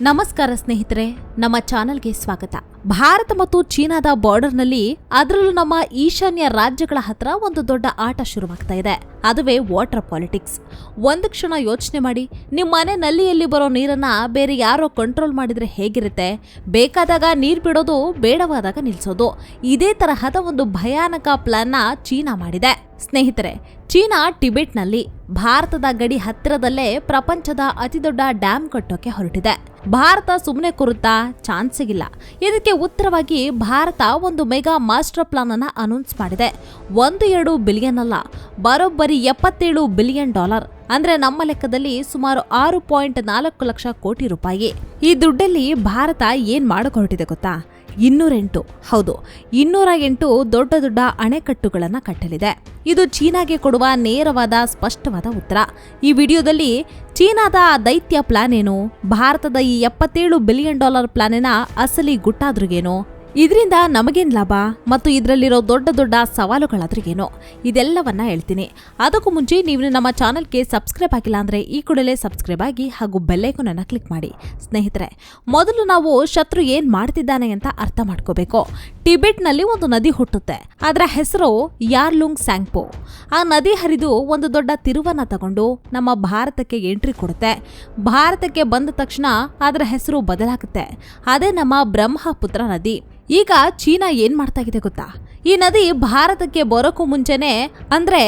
ನಮಸ್ಕಾರ ಸ್ನೇಹಿತರೆ, ನಮ್ಮ ಚಾನೆಲ್ಗೆ ಸ್ವಾಗತ. ಭಾರತ ಮತ್ತು ಚೀನಾದ ಬಾರ್ಡರ್ನಲ್ಲಿ ಅದರಲ್ಲೂ ನಮ್ಮ ಈಶಾನ್ಯ ರಾಜ್ಯಗಳ ಹತ್ರ ಒಂದು ದೊಡ್ಡ ಆಟ ಶುರುವಾಗ್ತಾ ಇದೆ. ಅದುವೇ ವಾಟರ್ ಪಾಲಿಟಿಕ್ಸ್. ಒಂದು ಕ್ಷಣ ಯೋಚನೆ ಮಾಡಿ ನಿಮ್ಮ ಮನೆ ನಲ್ಲಿಯಲ್ಲಿ ಬರೋ ನೀರನ್ನ ಬೇರೆ ಯಾರೋ ಕಂಟ್ರೋಲ್ ಮಾಡಿದ್ರೆ ಹೇಗಿರುತ್ತೆ? ಬೇಕಾದಾಗ ನೀರು ಬಿಡೋದು, ಬೇಡವಾದಾಗ ನಿಲ್ಸೋದು. ಇದೇ ತರಹದ ಒಂದು ಭಯಾನಕ ಪ್ಲಾನ್ನ ಚೀನಾ ಮಾಡಿದೆ. ಸ್ನೇಹಿತರೆ, ಚೀನಾ ಟಿಬೆಟ್ನಲ್ಲಿ ಭಾರತದ ಗಡಿ ಹತ್ತಿರದಲ್ಲೇ ಪ್ರಪಂಚದ ಅತಿದೊಡ್ಡ ಡ್ಯಾಮ್ ಕಟ್ಟೋಕೆ ಹೊರಟಿದೆ. ಭಾರತ ಸುಮ್ಮನೆ ಕೂರುತ್ತಾ ಚಾನ್ಸಿಗಿಲ್ಲ ಇದಕ್ಕೆ ಉತ್ತರವಾಗಿ ಭಾರತ ಒಂದು ಮೆಗಾ ಮಾಸ್ಟರ್ ಪ್ಲಾನ್ ಅನ್ನ ಅನೌನ್ಸ್ ಮಾಡಿದೆ. ಒಂದು ಎರಡು ಬಿಲಿಯನ್ ಅಲ್ಲ, ಬರೋಬ್ಬರಿ ಎಪ್ಪತ್ತೇಳು ಬಿಲಿಯನ್ ಡಾಲರ್. ಅಂದ್ರೆ ನಮ್ಮ ಲೆಕ್ಕದಲ್ಲಿ ಸುಮಾರು ಆರು ಪಾಯಿಂಟ್ ನಾಲ್ಕು ಲಕ್ಷ ಕೋಟಿ ರೂಪಾಯಿ. ಈ ದುಡ್ಡಲ್ಲಿ ಭಾರತ ಏನ್ ಮಾಡಕ್ ಗೊತ್ತಾ? ಇನ್ನೂರೆಂಟು. ಹೌದು ಇನ್ನೂರ ಎಂಟು ದೊಡ್ಡ ದೊಡ್ಡ ಅಣೆಕಟ್ಟುಗಳನ್ನು ಕಟ್ಟಲಿದೆ. ಇದು ಚೀನಾಗೆ ಕೊಡುವ ನೇರವಾದ ಸ್ಪಷ್ಟವಾದ ಉತ್ತರ. ಈ ವಿಡಿಯೋದಲ್ಲಿ ಚೀನಾದ ದೈತ್ಯ ಪ್ಲಾನ್ ಏನು? ಭಾರತದ ಈ ಎಪ್ಪತ್ತೇಳು ಬಿಲಿಯನ್ ಡಾಲರ್ ಪ್ಲಾನಿನ ಅಸಲಿ ಗುಟ್ಟಾದ್ರಿಗೇನು? ಇದರಿಂದ ನಮಗೇನ್ ಲಾಭ? ಮತ್ತು ಇದರಲ್ಲಿರೋ ದೊಡ್ಡ ದೊಡ್ಡ ಸವಾಲುಗಳಾದ್ರೂ ಏನೋ? ಇದೆಲ್ಲವನ್ನ ಹೇಳ್ತೀನಿ. ಅದಕ್ಕೂ ಮುಂಚೆ ನೀವು ನಮ್ಮ ಚಾನಲ್ಗೆ ಸಬ್ಸ್ಕ್ರೈಬ್ ಆಗಿಲ್ಲ ಅಂದ್ರೆ ಈ ಕೂಡಲೇ ಸಬ್ಸ್ಕ್ರೈಬ್ ಆಗಿ ಹಾಗೂ ಬೆಲ್ಲೈಕನನ್ನು ಕ್ಲಿಕ್ ಮಾಡಿ. ಸ್ನೇಹಿತರೆ, ಮೊದಲು ನಾವು ಶತ್ರು ಏನು ಮಾಡ್ತಿದ್ದಾನೆ ಅಂತ ಅರ್ಥ ಮಾಡ್ಕೋಬೇಕು. ಟಿಬೆಟ್ನಲ್ಲಿ ಒಂದು ನದಿ ಹುಟ್ಟುತ್ತೆ. ಅದರ ಹೆಸರು ಯಾರ್ಲುಂಗ್ ಸ್ಯಾಂಗ್ಪೋ. ಆ ನದಿ ಹರಿದು ಒಂದು ದೊಡ್ಡ ತಿರುವನ್ನ ತಗೊಂಡು ನಮ್ಮ ಭಾರತಕ್ಕೆ ಎಂಟ್ರಿ ಕೊಡುತ್ತೆ. ಭಾರತಕ್ಕೆ ಬಂದ ತಕ್ಷಣ ಅದರ ಹೆಸರು ಬದಲಾಗುತ್ತೆ. ಅದೇ ನಮ್ಮ ಬ್ರಹ್ಮಪುತ್ರ ನದಿ. ಈಗ ಚೀನಾ ಏನ್ ಮಾಡ್ತಾ ಇದೆ ಗೊತ್ತಾ? ಈ ನದಿ ಭಾರತಕ್ಕೆ ಬರೋಕ್ಕೂ ಮುಂಚೆನೆ ಅಂದ್ರೆ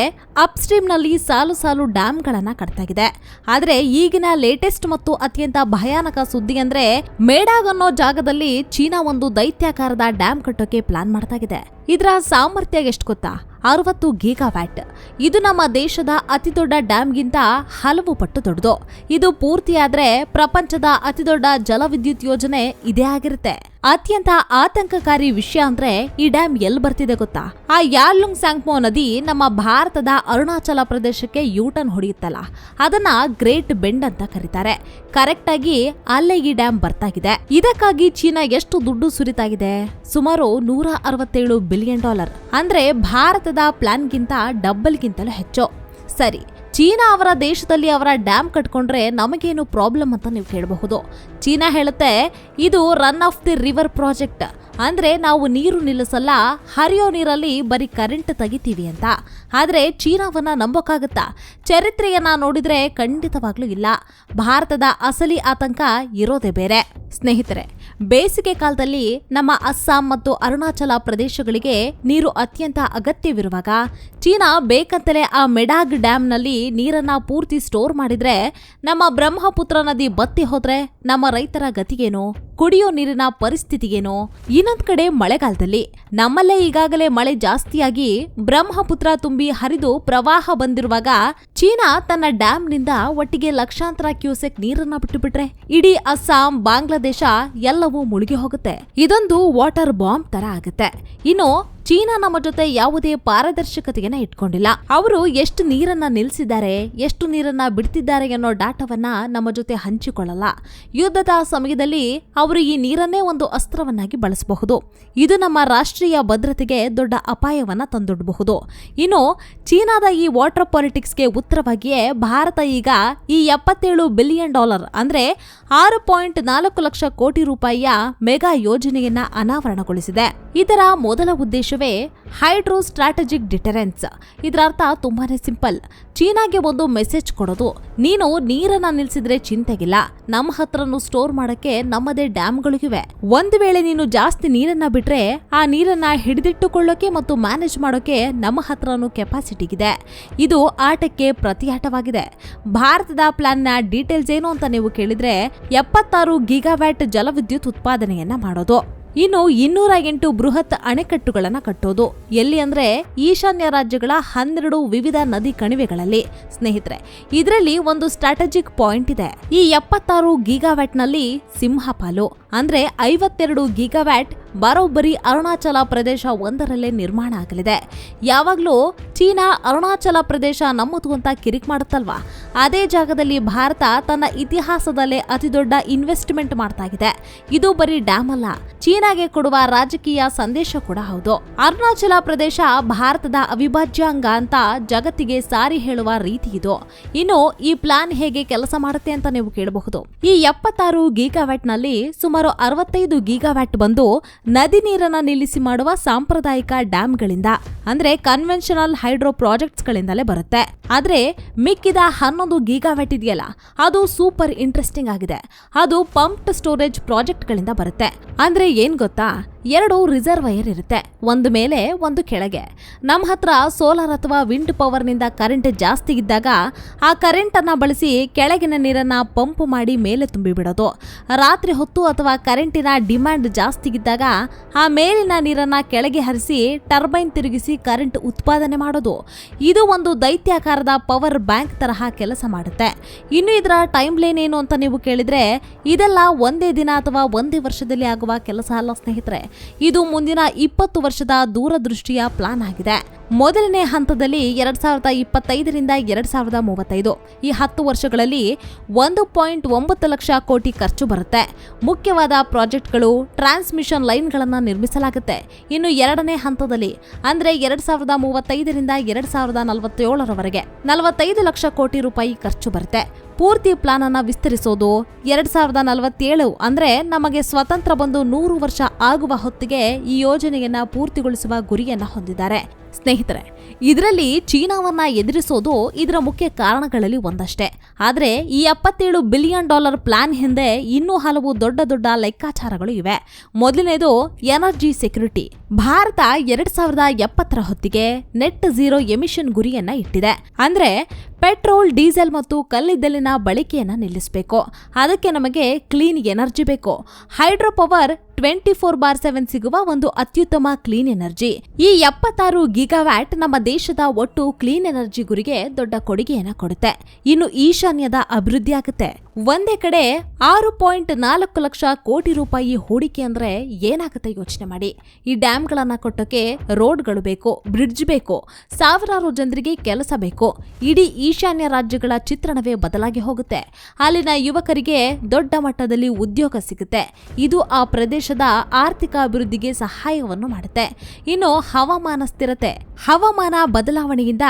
ಅಪ್ಸ್ಟ್ರೀಮ್ನಲ್ಲಿ ಸಾಲು ಸಾಲು ಡ್ಯಾಮ್ಗಳನ್ನ ಕಟ್ತಾಗಿದೆ. ಆದ್ರೆ ಈಗಿನ ಲೇಟೆಸ್ಟ್ ಮತ್ತು ಅತ್ಯಂತ ಭಯಾನಕ ಸುದ್ದಿ ಅಂದ್ರೆ ಮೇಡಾಗ್ ಅನ್ನೋ ಜಾಗದಲ್ಲಿ ಚೀನಾ ಒಂದು ದೈತ್ಯಾಕಾರದ ಡ್ಯಾಮ್ ಕಟ್ಟೋಕೆ ಪ್ಲಾನ್ ಮಾಡ್ತಾಗಿದೆ. ಇದರ ಸಾಮರ್ಥ್ಯ ಎಷ್ಟು ಗೊತ್ತಾ? ಅರವತ್ತು ಗೀಗಾವ್ಯಾಟ್. ಇದು ನಮ್ಮ ದೇಶದ ಅತಿದೊಡ್ಡ ಡ್ಯಾಮ್ಗಿಂತ ಹಲವು ಪಟ್ಟು ದೊಡ್ಡದು. ಇದು ಪೂರ್ತಿಯಾದ್ರೆ ಪ್ರಪಂಚದ ಅತಿದೊಡ್ಡ ಜಲವಿದ್ಯುತ್ ಯೋಜನೆ ಇದೇ ಆಗಿರುತ್ತೆ. ಅತ್ಯಂತ ಆತಂಕಕಾರಿ ವಿಷಯ ಅಂದ್ರೆ ಈ ಡ್ಯಾಮ್ ಎಲ್ಲಿ ಬರ್ತಿದೆ ಗೊತ್ತಾ? ಆ ಯಾರ್ಲುಂಗ್ ಸ್ಯಾಂಗ್ಮೋ ನದಿ ನಮ್ಮ ಭಾರತದ ಅರುಣಾಚಲ ಪ್ರದೇಶಕ್ಕೆ ಯೂಟರ್ನ್ ಹೊಡೆಯುತ್ತಲ್ಲ. ಅದನ್ನ ಗ್ರೇಟ್ ಬೆಂಡ್ ಅಂತ ಕರೀತಾರೆ. ಕರೆಕ್ಟ್ ಆಗಿ ಅಲ್ಲೇ ಈ ಡ್ಯಾಮ್ ಬರ್ತಾಗಿದೆ. ಇದಕ್ಕಾಗಿ ಚೀನಾ ಎಷ್ಟು ದುಡ್ಡು ಸುರಿತಾಗಿದೆ? ಸುಮಾರು ನೂರ ಅರವತ್ತೇಳು ಬಿಲಿಯನ್ ಡಾಲರ್. ಅಂದ್ರೆ ಭಾರತದ ಪ್ಲಾನ್ಗಿಂತ ಡಬ್ಬಲ್ಗಿಂತಲೂ ಹೆಚ್ಚು. ಸರಿ, ಚೀನಾ ಅವರ ದೇಶದಲ್ಲಿ ಅವರ ಡ್ಯಾಮ್ ಕಟ್ಕೊಂಡ್ರೆ ನಮಗೇನು ಪ್ರಾಬ್ಲಮ್ ಅಂತ ನೀವು ಕೇಳಬಹುದು. ಚೀನಾ ಹೇಳುತ್ತೆ, ಇದು run of the river project. ಅಂದ್ರೆ ನಾವು ನೀರು ನಿಲ್ಲಿಸಲ್ಲ, ಹರಿಯೋ ನೀರಲ್ಲಿ ಬರೀ ಕರೆಂಟ್ ತೆಗಿತೀವಿ ಅಂತ. ಆದರೆ ಚೀನಾವನ್ನ ನಂಬೋಕ್ಕಾಗತ್ತಾ ಚರಿತ್ರೆಯನ್ನ ನೋಡಿದ್ರೆ ಖಂಡಿತವಾಗ್ಲೂ ಇಲ್ಲ. ಭಾರತದ ಅಸಲಿ ಆತಂಕ ಇರೋದೇ ಬೇರೆ. ಸ್ನೇಹಿತರೆ ಬೇಸಿಗೆ ಕಾಲದಲ್ಲಿ ನಮ್ಮ ಅಸ್ಸಾಂ ಮತ್ತು ಅರುಣಾಚಲ ಪ್ರದೇಶಗಳಿಗೆ ನೀರು ಅತ್ಯಂತ ಅಗತ್ಯವಿರುವಾಗ ಚೀನಾ ಬೇಕಂತಲೇ ಆ ಮೆಡಾಗ್ ಡ್ಯಾಮ್ನಲ್ಲಿ ನೀರನ್ನ ಪೂರ್ತಿ ಸ್ಟೋರ್ ಮಾಡಿದ್ರೆ ನಮ್ಮ ಬ್ರಹ್ಮಪುತ್ರ ನದಿ ಬತ್ತಿ ಹೋದ್ರೆ ನಮ್ಮ ರೈತರ ಗತಿಗೇನು? ಕುಡಿಯೋ ನೀರಿನ ಪರಿಸ್ಥಿತಿಗೇನು? ಇನ್ನೊಂದ್ ಕಡೆ ಮಳೆಗಾಲದಲ್ಲಿ ನಮ್ಮಲ್ಲೇ ಈಗಾಗಲೇ ಮಳೆ ಜಾಸ್ತಿಯಾಗಿ ಬ್ರಹ್ಮಪುತ್ರ ತುಂಬಿ ಹರಿದು ಪ್ರವಾಹ ಬಂದಿರುವಾಗ ಚೀನಾ ತನ್ನ ಡ್ಯಾಂನಿಂದ ಒಟ್ಟಿಗೆ ಲಕ್ಷಾಂತರ ಕ್ಯೂಸೆಕ್ ನೀರನ್ನ ಬಿಟ್ಟುಬಿಟ್ರೆ, ಇಡೀ ಅಸ್ಸಾಂ, ಬಾಂಗ್ಲಾದೇಶ ಎಲ್ಲವೂ ಮುಳುಗಿ ಹೋಗುತ್ತೆ. ಇದೊಂದು ವಾಟರ್ ಬಾಂಬ್ ತರ ಆಗುತ್ತೆ. ಇನ್ನು ಚೀನಾ ನಮ್ಮ ಜೊತೆ ಯಾವುದೇ ಪಾರದರ್ಶಕತೆಯನ್ನ ಇಟ್ಕೊಂಡಿಲ್ಲ. ಅವರು ಎಷ್ಟು ನೀರನ್ನ ನಿಲ್ಲಿಸಿದ್ದಾರೆ ಎಷ್ಟು ನೀರನ್ನ ಬಿಡ್ತಿದ್ದಾರೆ ಅನ್ನೋ ಡಾಟಾವನ್ನ ನಮ್ಮ ಜೊತೆ ಹಂಚಿಕೊಳ್ಳಲ್ಲ. ಯುದ್ಧದ ಸಮಯದಲ್ಲಿ ಅವರು ಈ ನೀರನ್ನೇ ಒಂದು ಅಸ್ತ್ರವನ್ನಾಗಿ ಬಳಸಬಹುದು. ಇದು ನಮ್ಮ ರಾಷ್ಟ್ರೀಯ ಭದ್ರತೆಗೆ ದೊಡ್ಡ ಅಪಾಯವನ್ನ ತಂದೊಡ್ಡಬಹುದು ಇನ್ನು ಚೀನಾದ ಈ ವಾಟರ್ ಪಾಲಿಟಿಕ್ಸ್ಗೆ ಉತ್ತರವಾಗಿಯೇ ಭಾರತ ಈಗ ಈ ಎಪ್ಪತ್ತೇಳು ಬಿಲಿಯನ್ ಡಾಲರ್ ಅಂದ್ರೆ ಆರು ಪಾಯಿಂಟ್ ನಾಲ್ಕು ಲಕ್ಷ ಕೋಟಿ ರೂಪಾಯಿಯ ಮೆಗಾ ಯೋಜನೆಯನ್ನ ಅನಾವರಣಗೊಳಿಸಿದೆ. ಇದರ ಮೊದಲ ಉದ್ದೇಶವೇ ಹೈಡ್ರೋ ಸ್ಟ್ರಾಟಜಿಕ್ ಡಿಟರೆನ್ಸ್. ಇದರ ಅರ್ಥ ತುಂಬಾನೇ ಸಿಂಪಲ್. ಚೀನಾಗೆ ಒಂದು ಮೆಸೇಜ್ ಕೊಡೋದು, ನೀನು ನೀರನ್ನ ನಿಲ್ಸಿದ್ರೆ ಚಿಂತೆಗಿಲ್ಲ. ನಮ್ಮ ಹತ್ರನೂ ಸ್ಟೋರ್ ಮಾಡಕ್ಕೆ ನಮ್ಮದೇ ಡ್ಯಾಮ್ಗಳಿಗಿವೆ ಒಂದು ವೇಳೆ ನೀನು ಜಾಸ್ತಿ ನೀರನ್ನ ಬಿಟ್ರೆ, ಆ ನೀರನ್ನ ಹಿಡಿದಿಟ್ಟುಕೊಳ್ಳೋಕೆ ಮತ್ತು ಮ್ಯಾನೇಜ್ ಮಾಡೋಕೆ ನಮ್ಮ ಹತ್ರನೂ ಕೆಪಾಸಿಟಿಗಿದೆ. ಇದು ಆಟಕ್ಕೆ ಪ್ರತಿಯಾಟವಾಗಿದೆ. ಭಾರತದ ಪ್ಲಾನ್ನ ಡೀಟೇಲ್ಸ್ ಏನು ಅಂತ ನೀವು ಕೇಳಿದ್ರೆ, ಎಪ್ಪತ್ತಾರು ಗಿಗಾವ್ಯಾಟ್ ಜಲವಿದ್ಯುತ್ ಉತ್ಪಾದನೆಯನ್ನ ಮಾಡೋದು. ಇನ್ನು ಇನ್ನೂರ ಎಂಟು ಬೃಹತ್ ಅಣೆಕಟ್ಟುಗಳನ್ನು ಕಟ್ಟೋದು. ಎಲ್ಲಿ ಅಂದ್ರೆ ಈಶಾನ್ಯ ರಾಜ್ಯಗಳ ಹನ್ನೆರಡು ವಿವಿಧ ನದಿ ಕಣಿವೆಗಳಲ್ಲಿ. ಸ್ನೇಹಿತರೆ, ಇದರಲ್ಲಿ ಒಂದು ಸ್ಟ್ರಾಟಜಿಕ್ ಪಾಯಿಂಟ್ ಇದೆ. ಈ ಎಪ್ಪತ್ತಾರು ಗೀಗಾವ್ಯಾಟ್ನಲ್ಲಿ ಸಿಂಹಪಾಲು. ಅಂದ್ರೆ ಐವತ್ತೆರಡು ಗಿಗಾವ್ಯಾಟ್ ಬರೋಬ್ಬರಿ ಅರುಣಾಚಲ ಪ್ರದೇಶ ಒಂದರಲ್ಲೇ ನಿರ್ಮಾಣ ಆಗಲಿದೆ. ಯಾವಾಗಲೂ ಚೀನಾ ಅರುಣಾಚಲ ಪ್ರದೇಶ ನಮ್ಮದು ಅಂತ ಕಿರಿಕ್ ಮಾಡುತ್ತಲ್ವಾ? ಅದೇ ಜಾಗದಲ್ಲಿ ಭಾರತ ತನ್ನ ಇತಿಹಾಸದಲ್ಲೇ ಅತಿದೊಡ್ಡ ಇನ್ವೆಸ್ಟ್ಮೆಂಟ್ ಮಾಡ್ತಾ ಇದೆ ಇದು ಬರೀ ಡ್ಯಾಮ್ ಅಲ್ಲ, ಚೀನಾಗೆ ಕೊಡುವ ರಾಜಕೀಯ ಸಂದೇಶ ಕೂಡ ಹೌದು. ಅರುಣಾಚಲ ಪ್ರದೇಶ ಭಾರತದ ಅವಿಭಾಜ್ಯ ಅಂಗ ಅಂತ ಜಗತ್ತಿಗೆ ಸಾರಿ ಹೇಳುವ ರೀತಿ ಇದು. ಇನ್ನು ಈ ಪ್ಲಾನ್ ಹೇಗೆ ಕೆಲಸ ಮಾಡುತ್ತೆ ಅಂತ ನೀವು ಕೇಳಬಹುದು. ಈ ಎಪ್ಪತ್ತಾರು ನಲ್ಲಿ ಸುಮಾರು ಅರವತ್ತೈದು ಗೀಗಾವ್ಯಾಟ್ ಬಂದು ನದಿ ನೀರನ್ನ ನಿಲ್ಲಿಸಿ ಮಾಡುವ ಸಾಂಪ್ರದಾಯಿಕ ಡ್ಯಾಮ್ಗಳಿಂದ, ಅಂದ್ರೆ ಕನ್ವೆನ್ಷನಲ್ ಹೈಡ್ರೋ ಪ್ರಾಜೆಕ್ಟ್ಸ್ ಗಳಿಂದಲೇ ಬರುತ್ತೆ. ಆದ್ರೆ ಮಿಕ್ಕಿದ ಹನ್ನೊಂದು ಗೀಗಾವ್ಯಾಟ್ ಇದೆಯಲ್ಲ, ಅದು ಸೂಪರ್ ಇಂಟ್ರೆಸ್ಟಿಂಗ್ ಆಗಿದೆ. ಅದು ಪಂಪ್ಡ್ ಸ್ಟೋರೇಜ್ ಪ್ರಾಜೆಕ್ಟ್ ಗಳಿಂದ ಬರುತ್ತೆ. ಅಂದ್ರೆ ಏನ್ ಗೊತ್ತಾ? ಎರಡು ರಿಸರ್ವಯರ್ ಇರುತ್ತೆ. ಒಂದು ಮೇಲೆ, ಒಂದು ಕೆಳಗೆ. ನಮ್ಮ ಹತ್ರ ಸೋಲಾರ್ ಅಥವಾ ವಿಂಡ್ ಪವರ್ನಿಂದ ಕರೆಂಟ್ ಜಾಸ್ತಿ ಇದ್ದಾಗ ಆ ಕರೆಂಟ್ ಅನ್ನ ಬಳಸಿ ಕೆಳಗಿನ ನೀರನ್ನ ಪಂಪ್ ಮಾಡಿ ಮೇಲೆ ತುಂಬಿಬಿಡೋದು. ರಾತ್ರಿ ಹೊತ್ತು ಅಥವಾ ಕರೆಂಟಿನ ಡಿಮ್ಯಾಂಡ್ ಜಾಸ್ತಿ ಇದ್ದಾಗ ಆ ಮೇಲಿನ ನೀರನ್ನ ಕೆಳಗೆ ಹರಿಸಿ ಟರ್ಬೈನ್ ತಿರುಗಿಸಿ ಕರೆಂಟ್ ಉತ್ಪಾದನೆ ಮಾಡೋದು. ಇದು ಒಂದು ದೈತ್ಯಾಕಾರದ ಪವರ್ ಬ್ಯಾಂಕ್ ತರಹ ಕೆಲಸ ಮಾಡುತ್ತೆ. ಇನ್ನು ಇದರ ಟೈಮ್ ಲೈನ್ ಏನು ಅಂತ ನೀವು ಕೇಳಿದ್ರೆ, ಇದೆಲ್ಲ ಒಂದೇ ದಿನ ಅಥವಾ ಒಂದೇ ವರ್ಷದಲ್ಲಿ ಆಗುವ ಕೆಲಸ ಅಲ್ಲ ಸ್ನೇಹಿತರೆ. ಇದು ಮುಂದಿನ ಇಪ್ಪತ್ತು ವರ್ಷದ ದೂರದೃಷ್ಟಿಯ ಪ್ಲಾನ್ ಆಗಿದೆ. ಮೊದಲನೇ ಹಂತದಲ್ಲಿ ಎರಡ್ ಸಾವಿರದ ಇಪ್ಪತ್ತೈದರಿಂದ ಎರಡ್ ಸಾವಿರದ ಮೂವತ್ತೈದು. ಈ ಹತ್ತು ವರ್ಷಗಳಲ್ಲಿ ಒಂದು ಪಾಯಿಂಟ್ ಒಂಬತ್ತು ಲಕ್ಷ ಕೋಟಿ ಖರ್ಚು ಬರುತ್ತೆ. ಮುಖ್ಯವಾದ ಪ್ರಾಜೆಕ್ಟ್ಗಳು, ಟ್ರಾನ್ಸ್ಮಿಷನ್ ಲೈನ್ಗಳನ್ನು ನಿರ್ಮಿಸಲಾಗುತ್ತೆ. ಇನ್ನು ಎರಡನೇ ಹಂತದಲ್ಲಿ, ಅಂದ್ರೆ ಎರಡ್ ಸಾವಿರದ ಮೂವತ್ತೈದರಿಂದ ಎರಡ್ ಸಾವಿರದ ನಲವತ್ತೇಳರವರೆಗೆ ನಲವತ್ತೈದು ಲಕ್ಷ ಕೋಟಿ ರೂಪಾಯಿ ಖರ್ಚು ಬರುತ್ತೆ. ಪೂರ್ತಿ ಪ್ಲಾನ್ ಅನ್ನ ವಿಸ್ತರಿಸೋದು ಎರಡ್ ಸಾವಿರದ ನಲವತ್ತೇಳು, ಅಂದ್ರೆ ನಮಗೆ ಸ್ವತಂತ್ರ ಬಂದು ನೂರು ವರ್ಷ ಆಗುವ ಹೊತ್ತಿಗೆ ಈ ಯೋಜನೆಯನ್ನ ಪೂರ್ತಿಗೊಳಿಸುವ ಗುರಿಯನ್ನ ಹೊಂದಿದ್ದಾರೆ. ಸ್ನೇಹಿತರೆ, ಇದರಲ್ಲಿ ಚೀನಾವನ್ನ ಎದುರಿಸೋದು ಇದರ ಮುಖ್ಯ ಕಾರಣಗಳಲ್ಲಿ ಒಂದಷ್ಟೇ. ಆದರೆ ಈ ಎಪ್ಪತ್ತೇಳು ಬಿಲಿಯನ್ ಡಾಲರ್ ಪ್ಲಾನ್ ಹಿಂದೆ ಇನ್ನೂ ಹಲವು ದೊಡ್ಡ ದೊಡ್ಡ ಲೆಕ್ಕಾಚಾರಗಳು ಇವೆ. ಮೊದಲನೇದು ಎನರ್ಜಿ ಸೆಕ್ಯುರಿಟಿ. ಭಾರತ ಎರಡ್ ಸಾವಿರದ ಎಪ್ಪತ್ತರ ಹೊತ್ತಿಗೆ ನೆಟ್ ಝೀರೋ ಎಮಿಷನ್ ಗುರಿಯನ್ನ ಇಟ್ಟಿದೆ. ಅಂದ್ರೆ ಪೆಟ್ರೋಲ್, ಡೀಸೆಲ್ ಮತ್ತು ಕಲ್ಲಿದ್ದಲಿನ ಬಳಕೆಯನ್ನು ನಿಲ್ಲಿಸಬೇಕು. ಅದಕ್ಕೆ ನಮಗೆ ಕ್ಲೀನ್ ಎನರ್ಜಿ ಬೇಕು. Hydro power twenty four by seven ಸಿಗುವ ಒಂದು ಅತ್ಯುತ್ತಮ ಕ್ಲೀನ್ ಎನರ್ಜಿ. ಈ ಎಪ್ಪತ್ತಾರು ಗಿಗಾವ್ಯಾಟ್ ನಮ್ಮ ದೇಶದ ಒಟ್ಟು ಕ್ಲೀನ್ ಎನರ್ಜಿ ಗುರಿಗೆ ದೊಡ್ಡ ಕೊಡುಗೆಯನ್ನು ಕೊಡುತ್ತೆ. ಇನ್ನು ಈಶಾನ್ಯದ ಅಭಿವೃದ್ಧಿ ಆಗುತ್ತೆ ಒಂದೇ ಕಡೆ ಆರು ಪಾಯಿಂಟ್ ನಾಲ್ಕು ಲಕ್ಷ ಕೋಟಿ ರೂಪಾಯಿ ಹೂಡಿಕೆ ಅಂದರೆ ಏನಾಗುತ್ತೆ ಯೋಚನೆ ಮಾಡಿ. ಈ ಡ್ಯಾಮ್ಗಳನ್ನು ಕೊಟ್ಟಕ್ಕೆ ರೋಡ್ಗಳು ಬೇಕು, ಬ್ರಿಡ್ಜ್ ಬೇಕು, ಸಾವಿರಾರು ಜನರಿಗೆ ಕೆಲಸ ಬೇಕು. ಇಡೀ ಈಶಾನ್ಯ ರಾಜ್ಯಗಳ ಚಿತ್ರಣವೇ ಬದಲಾಗಿ ಹೋಗುತ್ತೆ. ಅಲ್ಲಿನ ಯುವಕರಿಗೆ ದೊಡ್ಡ ಮಟ್ಟದಲ್ಲಿ ಉದ್ಯೋಗ ಸಿಗುತ್ತೆ. ಇದು ಆ ಪ್ರದೇಶದ ಆರ್ಥಿಕ ಅಭಿವೃದ್ಧಿಗೆ ಸಹಾಯವನ್ನು ಮಾಡುತ್ತೆ. ಇನ್ನು ಹವಾಮಾನ ಸ್ಥಿರತೆ, ಹವಾಮಾನ ಬದಲಾವಣೆಯಿಂದ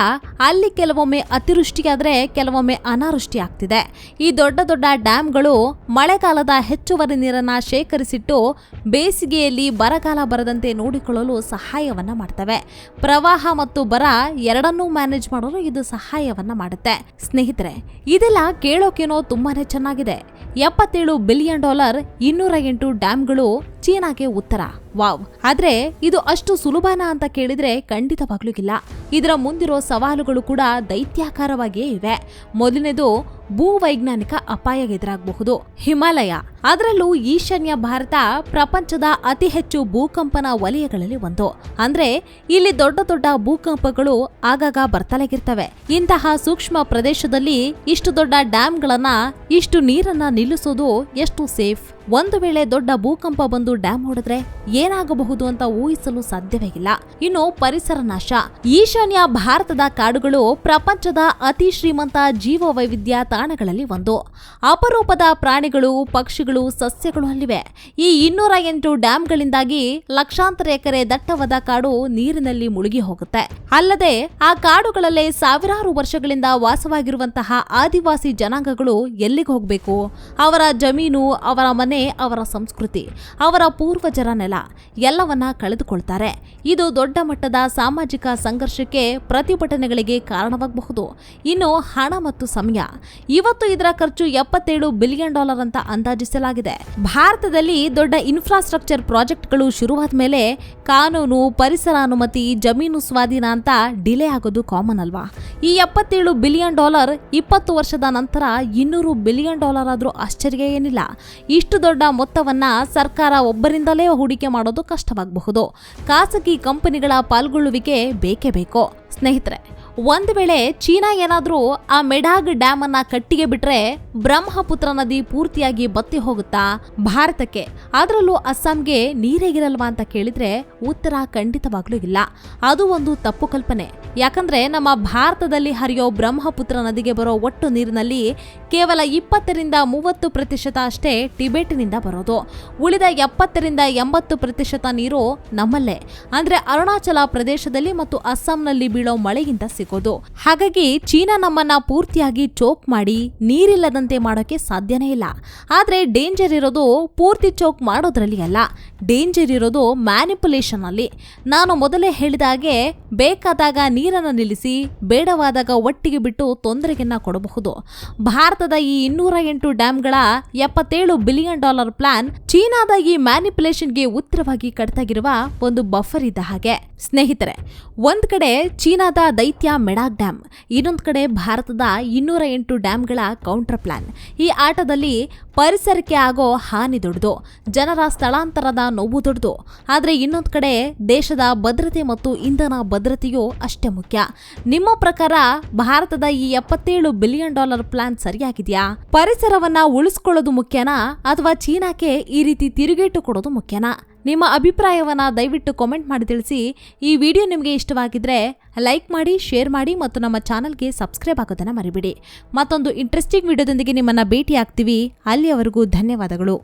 ಅಲ್ಲಿ ಕೆಲವೊಮ್ಮೆ ಅತಿವೃಷ್ಟಿಯಾದರೆ ಕೆಲವೊಮ್ಮೆ ಅನಾವೃಷ್ಟಿ ಆಗ್ತಿದೆ ಈ ದೊಡ್ಡ ದೊಡ್ಡ ಡ್ಯಾಮ್ಗಳು ಮಳೆಗಾಲದ ಹೆಚ್ಚುವರಿ ನೀರನ್ನು ಶೇಖರಿಸಿಟ್ಟು ಬೇಸಿಗೆಯಲ್ಲಿ ಬರಗಾಲ ಬರದಂತೆ ನೋಡಿಕೊಳ್ಳಲು ಸಹಾಯವನ್ನು ಮಾಡ್ತವೆ. ಪ್ರವಾಹ ಮತ್ತು ಬರ ಎರಡನ್ನೂ ಮ್ಯಾನೇಜ್ ಮಾಡಲು ಇದು ಸಹಾಯವನ್ನು ಮಾಡುತ್ತೆ. ಸ್ನೇಹಿತರೆ, ಇದೆಲ್ಲ ಕೇಳೋಕೇನೋ ತುಂಬಾನೇ ಚೆನ್ನಾಗಿದೆ. ಎಪ್ಪತ್ತೇಳು ಬಿಲಿಯನ್ ಡಾಲರ್ ಇನ್ನೂರ ಎಂಟು ಡ್ಯಾಮ್ಗಳು ಚೀನಾಗೆ ಉತ್ತರ. ವಾವ್! ಆದ್ರೆ ಇದು ಅಷ್ಟು ಸುಲಭನಾ ಅಂತ ಕೇಳಿದ್ರೆ ಖಂಡಿತವಾಗ್ಲೂ ಇಲ್ಲ. ಇದರ ಮುಂದಿರೋ ಸವಾಲುಗಳು ಕೂಡ ದೈತ್ಯಾಕಾರವಾಗಿಯೇ ಇವೆ. ಮೊದಲನೇದು ಭೂವೈಜ್ಞಾನಿಕ ಅಪಾಯ ಎದುರಾಗಬಹುದು. ಹಿಮಾಲಯ. ಅದರಲ್ಲೂ ಈಶಾನ್ಯ ಭಾರತ ಪ್ರಪಂಚದ ಅತಿ ಹೆಚ್ಚು ಭೂಕಂಪನ ವಲಯಗಳಲ್ಲಿ ಒಂದು. ಅಂದ್ರೆ ಇಲ್ಲಿ ದೊಡ್ಡ ದೊಡ್ಡ ಭೂಕಂಪಗಳು ಆಗಾಗ ಬರ್ತಲೇಗಿರ್ತವೆ. ಇಂತಹ ಸೂಕ್ಷ್ಮ ಪ್ರದೇಶದಲ್ಲಿ ಇಷ್ಟು ದೊಡ್ಡ ಡ್ಯಾಮ್ಗಳನ್ನ, ಇಷ್ಟು ನೀರನ್ನ ನಿಲ್ಲಿಸೋದು ಎಷ್ಟು ಸೇಫ್? ಒಂದು ವೇಳೆ ದೊಡ್ಡ ಭೂಕಂಪ ಬಂದು ಡ್ಯಾಮ್ ಹೊಡೆದ್ರೆ ಏನಾಗಬಹುದು ಅಂತ ಊಹಿಸಲು ಸಾಧ್ಯವೇ ಇಲ್ಲ. ಇನ್ನು ಪರಿಸರ ನಾಶ. ಈಶಾನ್ಯ ಭಾರತದ ಕಾಡುಗಳು ಪ್ರಪಂಚದ ಅತಿ ಶ್ರೀಮಂತ ಜೀವ ವೈವಿಧ್ಯ ತಾಣಗಳಲ್ಲಿ ಒಂದು. ಅಪರೂಪದ ಪ್ರಾಣಿಗಳು, ಪಕ್ಷಿಗಳು ಸಸ್ಯಗಳು ಅಲ್ಲಿವೆ. ಈ ಇನ್ನೂರ ಎಂಟು ಡ್ಯಾಂಗಳಿಂದಾಗಿ ಲಕ್ಷಾಂತರ ಎಕರೆ ದಟ್ಟವಾದ ಕಾಡು ನೀರಿನಲ್ಲಿ ಮುಳುಗಿ ಹೋಗುತ್ತೆ. ಅಲ್ಲದೆ, ಆ ಕಾಡುಗಳಲ್ಲೇ ಸಾವಿರಾರು ವರ್ಷಗಳಿಂದ ವಾಸವಾಗಿರುವಂತಹ ಆದಿವಾಸಿ ಜನಾಂಗಗಳು ಎಲ್ಲಿಗೆ ಹೋಗಬೇಕು? ಅವರ ಜಮೀನು, ಅವರ ಮನೆ, ಅವರ ಸಂಸ್ಕೃತಿ, ಅವರ ಪೂರ್ವಜರ ನೆಲ, ಎಲ್ಲವನ್ನ ಕಳೆದುಕೊಳ್ತಾರೆ. ಇದು ದೊಡ್ಡ ಮಟ್ಟದ ಸಾಮಾಜಿಕ ಸಂಘರ್ಷಕ್ಕೆ ಪ್ರತಿಭಟನೆಗಳಿಗೆ ಕಾರಣವಾಗಬಹುದು. ಇನ್ನು ಹಣ ಮತ್ತು ಸಮಯ. ಇವತ್ತು ಇದರ ಖರ್ಚು ಎಪ್ಪತ್ತೇಳು ಬಿಲಿಯನ್ ಡಾಲರ್ ಅಂತ ಅಂದಾಜಿಸಲಾಗಿದೆ ಭಾರತದಲ್ಲಿ ದೊಡ್ಡ ಇನ್ಫ್ರಾಸ್ಟ್ರಕ್ಚರ್ ಪ್ರಾಜೆಕ್ಟ್ಗಳು ಶುರುವಾದ ಮೇಲೆ ಕಾನೂನು, ಪರಿಸರ ಅನುಮತಿ, ಜಮೀನು ಸ್ವಾಧೀನ ಅಂತ ಡಿಲೇ ಆಗೋದು ಕಾಮನ್ ಅಲ್ವಾ? ಈ ಎಪ್ಪತ್ತೇಳು ಬಿಲಿಯನ್ ಡಾಲರ್ ಇಪ್ಪತ್ತು ವರ್ಷದ ನಂತರ ಇನ್ನೂರು ಬಿಲಿಯನ್ ಡಾಲರ್ ಆದರೂ ಆಶ್ಚರ್ಯ ಏನಿಲ್ಲ. ಇಷ್ಟು ದೊಡ್ಡ ಮೊತ್ತವನ್ನ ಸರ್ಕಾರ ಒಬ್ಬರಿಂದಲೇ ಹೂಡಿಕೆ ಮಾಡೋದು ಕಷ್ಟವಾಗಬಹುದು. ಖಾಸಗಿ ಕಂಪನಿಗಳ ಪಾಲ್ಗೊಳ್ಳುವಿಕೆ ಬೇಕೇ ಬೇಕು. ಸ್ನೇಹಿತರೆ ಒಂದು ವೇಳೆ ಚೀನಾ ಏನಾದರೂ ಆ ಮೆಡಾಗ್ ಡ್ಯಾಮ್ ಅನ್ನ ಕಟ್ಟಿಗೆ ಬಿಟ್ರೆ ಬ್ರಹ್ಮಪುತ್ರ ನದಿ ಪೂರ್ತಿಯಾಗಿ ಬತ್ತಿ ಹೋಗುತ್ತಾ? ಭಾರತಕ್ಕೆ. ಅದರಲ್ಲೂ ಅಸ್ಸಾಂಗೆ ನೀರೇ ಇರಲ್ವಾ ಅಂತ ಕೇಳಿದ್ರೆ ಉತ್ತರ ಖಂಡಿತವಾಗ್ಲೂ ಇಲ್ಲ. ಅದು ಒಂದು ತಪ್ಪು ಕಲ್ಪನೆ. ಯಾಕಂದ್ರೆ ನಮ್ಮ ಭಾರತದಲ್ಲಿ ಹರಿಯೋ ಬ್ರಹ್ಮಪುತ್ರ ನದಿಗೆ ಬರೋ ಒಟ್ಟು ನೀರಿನಲ್ಲಿ ಕೇವಲ ಇಪ್ಪತ್ತರಿಂದ ಮೂವತ್ತು ಪ್ರತಿಶತ ಅಷ್ಟೇ ಟಿಬೆಟ್ನಿಂದ ಬರೋದು. ಉಳಿದ ಎಪ್ಪತ್ತರಿಂದ ಎಂಬತ್ತು ಪ್ರತಿಶತ ನೀರು ನಮ್ಮಲ್ಲೇ. ಅಂದ್ರೆ ಅರುಣಾಚಲ ಪ್ರದೇಶದಲ್ಲಿ ಮತ್ತು ಅಸ್ಸಾಂನಲ್ಲಿ ಬೀಳೋ ಮಳೆಗಿಂತ ಸಿಗೋದು ಹಾಗಾಗಿ ಚೀನಾ ನಮ್ಮನ್ನ ಪೂರ್ತಿಯಾಗಿ ಚೋಕ್ ಮಾಡಿ ನೀರಿಲ್ಲದಂತೆ ಮಾಡೋಕೆ ಸಾಧ್ಯನೇ ಇಲ್ಲ. ಆದ್ರೆ ಡೇಂಜರ್ ಇರೋದು ಪೂರ್ತಿ ಚೋಕ್ ಮಾಡೋದ್ರಲ್ಲಿ ಅಲ್ಲ. ಡೇಂಜರ್ ಇರೋದು ಮ್ಯಾನಿಪುಲೇಷನ್ ಅಲ್ಲಿ. ನಾನು ಮೊದಲೇ ಹೇಳಿದ ಹಾಗೆ ಬೇಕಾದಾಗ ನೀರನ್ನು ನಿಲ್ಲಿಸಿ, ಬೇಡವಾದಾಗ ಒಟ್ಟಿಗೆ ಬಿಟ್ಟು ತೊಂದರೆಯನ್ನ ಕೊಡಬಹುದು. ಭಾರತದ ಈ ಇನ್ನೂರ ಎಂಟು ಡ್ಯಾಂಗಳ ಎಪ್ಪತ್ತೇಳು ಬಿಲಿಯನ್ ಡಾಲರ್ ಪ್ಲಾನ್ ಚೀನಾದ ಈ ಮ್ಯಾನಿಪುಲೇಷನ್ಗೆ ಉತ್ತರವಾಗಿ ಕಟ್ತಾಗಿರುವ ಒಂದು ಬಫರ್ ಇದ್ದ ಹಾಗೆ. ಸ್ನೇಹಿತರೆ, ಒಂದ್ ಕಡೆ ಚೀನಾದ ದೈತ್ಯ ಮೆಡಾಕ್ ಡ್ಯಾಮ್. ಇನ್ನೊಂದು ಕಡೆ ಭಾರತದ ಇನ್ನೂರ ಎಂಟು ಡ್ಯಾಮ್ಗಳ ಕೌಂಟರ್ ಪ್ಲಾನ್ ಈ ಆಟದಲ್ಲಿ ಪರಿಸರಕ್ಕೆ ಆಗೋ ಹಾನಿ ದೊಡ್ಡದು ಜನರ ಸ್ಥಳಾಂತರದ ನೋವು ದೊಡ್ಡದು ಆದರೆ ಇನ್ನೊಂದು ಕಡೆ ದೇಶದ ಭದ್ರತೆ ಮತ್ತು ಇಂಧನ ಭದ್ರತೆಯೂ ಅಷ್ಟೇ ಮುಖ್ಯ. ನಿಮ್ಮ ಪ್ರಕಾರ ಭಾರತದ ಈ ಎಪ್ಪತ್ತೇಳು ಬಿಲಿಯನ್ ಡಾಲರ್ ಪ್ಲಾನ್ ಸರಿಯಾಗಿದೆಯಾ? ಪರಿಸರವನ್ನ ಉಳಿಸ್ಕೊಳ್ಳೋದು ಮುಖ್ಯನಾ ಅಥವಾ ಚೀನಾಕ್ಕೆ ಈ ರೀತಿ ತಿರುಗೇಟು ಕೊಡೋದು ಮುಖ್ಯನಾ? ನಿಮ್ಮ ಅಭಿಪ್ರಾಯವನ್ನು ದಯವಿಟ್ಟು ಕಾಮೆಂಟ್ ಮಾಡಿ ತಿಳಿಸಿ. ಈ ವಿಡಿಯೋ ನಿಮಗೆ ಇಷ್ಟವಾಗಿದ್ದರೆ ಲೈಕ್ ಮಾಡಿ ಶೇರ್ ಮಾಡಿ ಮತ್ತು ನಮ್ಮ ಚಾನಲ್ಗೆ ಸಬ್ಸ್ಕ್ರೈಬ್ ಆಗೋದನ್ನು ಮರಿಬಿಡಿ. ಮತ್ತೊಂದು ಇಂಟ್ರೆಸ್ಟಿಂಗ್ ವಿಡಿಯೋದೊಂದಿಗೆ ನಿಮ್ಮನ್ನು ಭೇಟಿ ಆಗ್ತೀವಿ ಅಲ್ಲಿಯವರೆಗೂ ಧನ್ಯವಾದಗಳು.